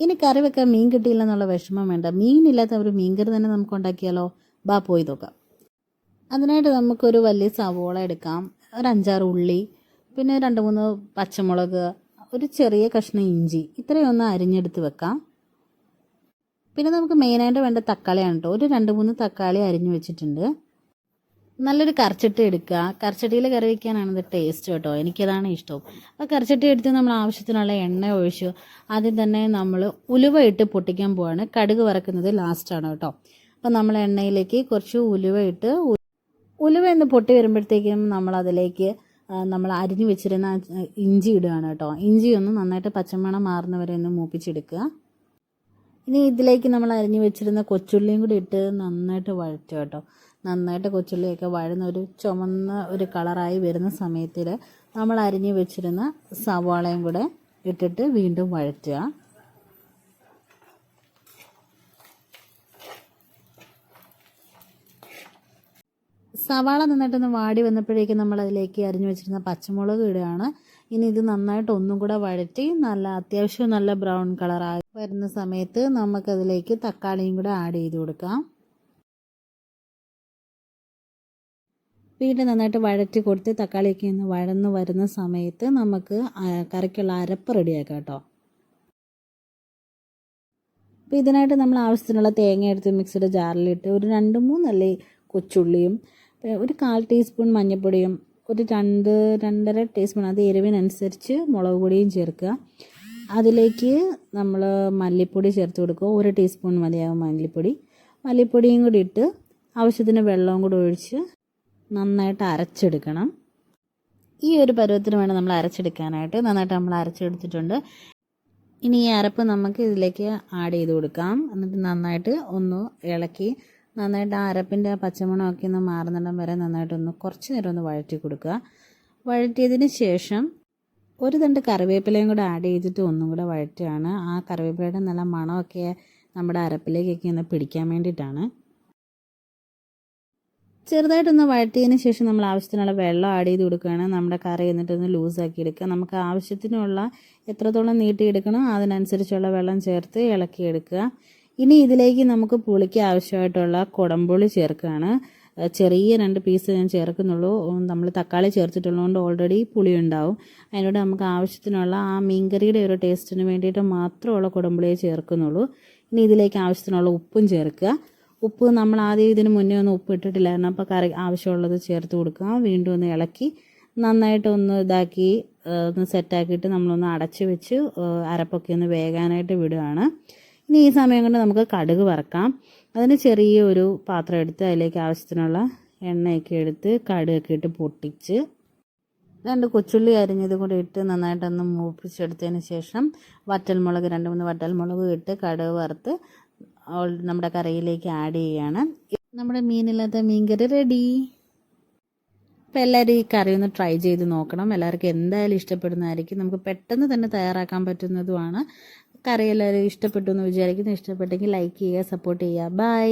ഇനി കറി വെക്കാൻ മീൻ കിട്ടിയില്ല എന്നുള്ള വിഷമം വേണ്ട. മീനില്ലാത്ത ഒരു മീൻകറി തന്നെ നമുക്ക് ഉണ്ടാക്കിയാലോ? ബാ പോയി നോക്കാം. അതിനായിട്ട് നമുക്കൊരു വലിയ സവോള എടുക്കാം. ഒരു അഞ്ചാറ് ഉള്ളി പിന്നെ രണ്ട് മൂന്ന് പച്ചമുളക് ഒരു ചെറിയ കഷ്ണം ഇഞ്ചി ഇത്രയും ഒന്ന് അരിഞ്ഞെടുത്ത് വെക്കാം. പിന്നെ നമുക്ക് മെയിനായിട്ട് വേണ്ട തക്കാളിയാണ് കേട്ടോ ഒരു രണ്ട് മൂന്ന് തക്കാളി അരിഞ്ഞു വെച്ചിട്ടുണ്ട്. നല്ലൊരു കറച്ചട്ടി എടുക്കുക. കറച്ചട്ടിയിൽ കറി വയ്ക്കാനാണ് ഇത് ടേസ്റ്റ് കേട്ടോ. എനിക്കതാണ് ഇഷ്ടം. ആ കറച്ചട്ടി എടുത്ത് നമ്മൾ ആവശ്യത്തിനുള്ള എണ്ണ ഒഴിച്ചു. ആദ്യം തന്നെ നമ്മൾ ഉലുവ ഇട്ട് പൊട്ടിക്കാൻ പോവാണ്. കടുക് വറക്കുന്നത് ലാസ്റ്റാണ് കേട്ടോ. അപ്പോൾ നമ്മൾ എണ്ണയിലേക്ക് കുറച്ച് ഉലുവ ഇട്ട് ഉലുവ എന്ന് പൊട്ടി വരുമ്പോഴത്തേക്കും നമ്മൾ അതിലേക്ക് നമ്മൾ അരിഞ്ഞു വെച്ചിരുന്ന ഇഞ്ചി ഇടുകയാണ് കേട്ടോ. ഇഞ്ചി ഒന്ന് നന്നായിട്ട് പച്ചമണം മാറുന്നവരെ ഒന്ന് മൂപ്പിച്ചെടുക്കുക. ഇനി ഇതിലേക്ക് നമ്മൾ അരിഞ്ഞു വെച്ചിരുന്ന കൊച്ചുള്ളിയും കൂടി ഇട്ട് നന്നായിട്ട് വഴറ്റുക കേട്ടോ. നന്നായിട്ട് കൊച്ചുള്ളിയൊക്കെ വഴുന്ന ഒരു ചുമന്ന ഒരു കളറായി വരുന്ന സമയത്തിൽ നമ്മൾ അരിഞ്ഞു വെച്ചിരുന്ന സവാളയും കൂടെ ഇട്ടിട്ട് വീണ്ടും വഴറ്റുക. സവാള നന്നായിട്ടൊന്ന് വാടി വന്നപ്പോഴേക്കും നമ്മൾ അതിലേക്ക് അരിഞ്ഞു വെച്ചിരുന്ന പച്ചമുളക് ഇടുകയാണ്. ഇനി ഇത് നന്നായിട്ട് ഒന്നും കൂടെ വഴറ്റി നല്ല അത്യാവശ്യം നല്ല ബ്രൗൺ കളറായി വരുന്ന സമയത്ത് നമുക്കതിലേക്ക് തക്കാളിയും കൂടെ ആഡ് ചെയ്ത് കൊടുക്കാം. വീണ്ടും നന്നായിട്ട് വഴറ്റി കൊടുത്ത് തക്കാളിയൊക്കെ ഒന്ന് വഴന്ന് വരുന്ന സമയത്ത് നമുക്ക് കറിക്കുള്ള അരപ്പ് റെഡിയാക്കാം കേട്ടോ. അപ്പോൾ ഇതിനായിട്ട് നമ്മൾ ആവശ്യത്തിനുള്ള തേങ്ങ എടുത്ത് മിക്സിയുടെ ജാറിലിട്ട് ഒരു രണ്ട് മൂന്നല്ലേ കൊച്ചുള്ളിയും ഒരു കാൽ ടീസ്പൂൺ മഞ്ഞൾപ്പൊടിയും ഒരു രണ്ട് രണ്ടര ടീസ്പൂൺ അത് എരിവിനനുസരിച്ച് മുളക് പൊടിയും ചേർക്കുക. അതിലേക്ക് നമ്മൾ മല്ലിപ്പൊടി ചേർത്ത് കൊടുക്കുക. ഒരു ടീസ്പൂൺ മതിയാകും മല്ലിപ്പൊടി. മല്ലിപ്പൊടിയും കൂടി ഇട്ട് ആവശ്യത്തിന് വെള്ളവും കൂടി ഒഴിച്ച് നന്നായിട്ട് അരച്ചെടുക്കണം. ഈ ഒരു പരുവത്തിന് വേണം നമ്മൾ അരച്ചെടുക്കാനായിട്ട്. നന്നായിട്ട് നമ്മൾ അരച്ചെടുത്തിട്ടുണ്ട്. ഇനി ഈ അരപ്പ് നമുക്ക് ഇതിലേക്ക് ആഡ് ചെയ്ത് കൊടുക്കാം. എന്നിട്ട് നന്നായിട്ട് ഒന്ന് ഇളക്കി നന്നായിട്ട് ആ അരപ്പിന്റെ പച്ചമണമൊക്കെ ഒന്ന് മാറുന്നിടം വരെ നന്നായിട്ടൊന്ന് കുറച്ച് നേരം ഒന്ന് വഴറ്റി കൊടുക്കുക. വഴറ്റിയതിന് ശേഷം ഒരു തണ്ട് കറിവേപ്പിലയും കൂടെ ആഡ് ചെയ്തിട്ട് ഒന്നും കൂടെ വഴറ്റുകയാണ്. ആ കറിവേപ്പിലയുടെ നല്ല മണമൊക്കെ നമ്മുടെ അരപ്പിലേക്കൊക്കെ ഒന്ന് പിടിക്കാൻ വേണ്ടിയിട്ടാണ്. ചെറുതായിട്ടൊന്ന് വഴറ്റിയതിന് ശേഷം നമ്മൾ ആവശ്യത്തിനുള്ള വെള്ളം ആഡ് ചെയ്ത് കൊടുക്കുകയാണ്. നമ്മുടെ കറി എന്നിട്ടൊന്ന് ലൂസാക്കി എടുക്കുക. നമുക്ക് ആവശ്യത്തിനുള്ള എത്രത്തോളം നീട്ടിയെടുക്കണോ അതിനനുസരിച്ചുള്ള വെള്ളം ചേർത്ത് ഇളക്കിയെടുക്കുക ഇനി ഇതിലേക്ക് നമുക്ക് പുളിക്ക് ആവശ്യമായിട്ടുള്ള കുടംപുളി ചേർക്കുകയാണ്. ചെറിയ രണ്ട് പീസ് ഞാൻ ചേർക്കുന്നുള്ളൂ. നമ്മൾ തക്കാളി ചേർത്തിട്ടുള്ളതുകൊണ്ട് ഓൾറെഡി പുളി ഉണ്ടാവും. അതിനോട് നമുക്ക് ആവശ്യത്തിനുള്ള ആ മീൻകറിയുടെ ഒരു ടേസ്റ്റിന് വേണ്ടിയിട്ട് മാത്രമുള്ള കുടംപുളിയെ ചേർക്കുന്നുള്ളൂ. ഇനി ഇതിലേക്ക് ആവശ്യത്തിനുള്ള ഉപ്പും ചേർക്കുക. ഉപ്പ് നമ്മൾ ആദ്യം ഇതിന് മുന്നേ ഒന്നും ഉപ്പ് ഇട്ടിട്ടില്ലായിരുന്നു. അപ്പോൾ കറി ആവശ്യമുള്ളത് ചേർത്ത് കൊടുക്കുക. വീണ്ടും ഒന്ന് ഇളക്കി നന്നായിട്ട് ഒന്ന് ഇതാക്കി ഒന്ന് സെറ്റാക്കിയിട്ട് നമ്മളൊന്ന് അടച്ചു വെച്ച് അരപ്പൊക്കെ ഒന്ന് വേകാനായിട്ട് വിടുകയാണ്. ഇനി ഈ സമയം കൊണ്ട് നമുക്ക് കടുക് വറക്കാം. അതിന് ചെറിയ ഒരു പാത്രം എടുത്ത് അതിലേക്ക് ആവശ്യത്തിനുള്ള എണ്ണയൊക്കെ എടുത്ത് കടുകൊക്കെ ഇട്ട് പൊട്ടിച്ച് രണ്ട് കൊച്ചുള്ളി അരിഞ്ഞത് കൂടി ഇട്ട് നന്നായിട്ടൊന്ന് മൂപ്പിച്ചെടുത്തതിന് ശേഷം വറ്റൽമുളക് രണ്ട് മൂന്ന് വറ്റൽമുളക് ഇട്ട് കടുക് വറുത്ത് നമ്മുടെ കറിയിലേക്ക് ആഡ് ചെയ്യുകയാണ് നമ്മുടെ മീനില്ലാത്ത മീൻകറി റെഡി അപ്പോൾ എല്ലാവരും ഈ കറി ഒന്ന് ട്രൈ ചെയ്ത് നോക്കണം. എല്ലാവർക്കും എന്തായാലും ഇഷ്ടപ്പെടുന്നതായിരിക്കും. നമുക്ക് പെട്ടെന്ന് തന്നെ തയ്യാറാക്കാൻ പറ്റുന്നതുമാണ്. കറി എല്ലാവരും ഇഷ്ടപ്പെട്ടു എന്ന് വിചാരിക്കുന്നു. ഇഷ്ടപ്പെട്ടെങ്കിൽ ലൈക്ക് ചെയ്യുക സപ്പോർട്ട് ചെയ്യുക. ബൈ